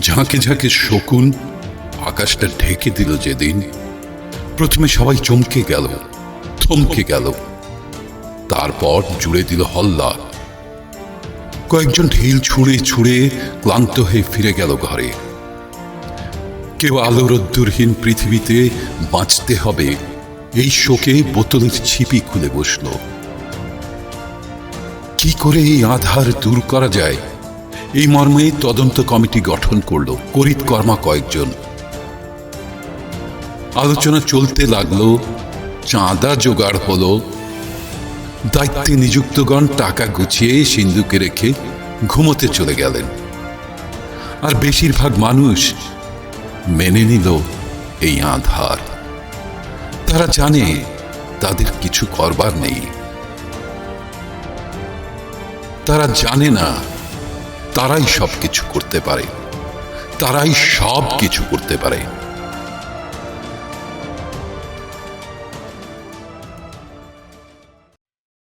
ঝাঁকে ঝাঁকে শকুন আকাশটা ঢেকে দিল যেদিন। প্রথমে সবাই চমকে গেল, থমকে গেল। তারপর জুড়ে দিল হল্লা। কয়েকজন ঢিল ছুঁড়ে ছুঁড়ে ক্লান্ত হয়ে ফিরে গেল ঘরে। কেউ আলো রোদ্দুরহীন পৃথিবীতে বাঁচতে হবে, এই শোকে বোতলের ছিপি খুলে বসল। কি করে এই আধার দূর করা যায়? এই মর্মে তদন্ত কমিটি গঠন করল। কর্মা কয়েকজন। আলোচনা চলতে লাগল, চাঁদা জোগাড় হলো, দায়িত্বে নিযুক্তগণ টাকা গুছিয়ে সিন্ধুকে রেখে ঘুমোতে চলে গেলেন। আর বেশিরভাগ মানুষ মেনে নিল এই আধার। তারা জানে তাদের কিছু করবার নেই। তারা জানে না তারাই সব কিছু করতে পারে। তারাই সব কিছু করতে পারে।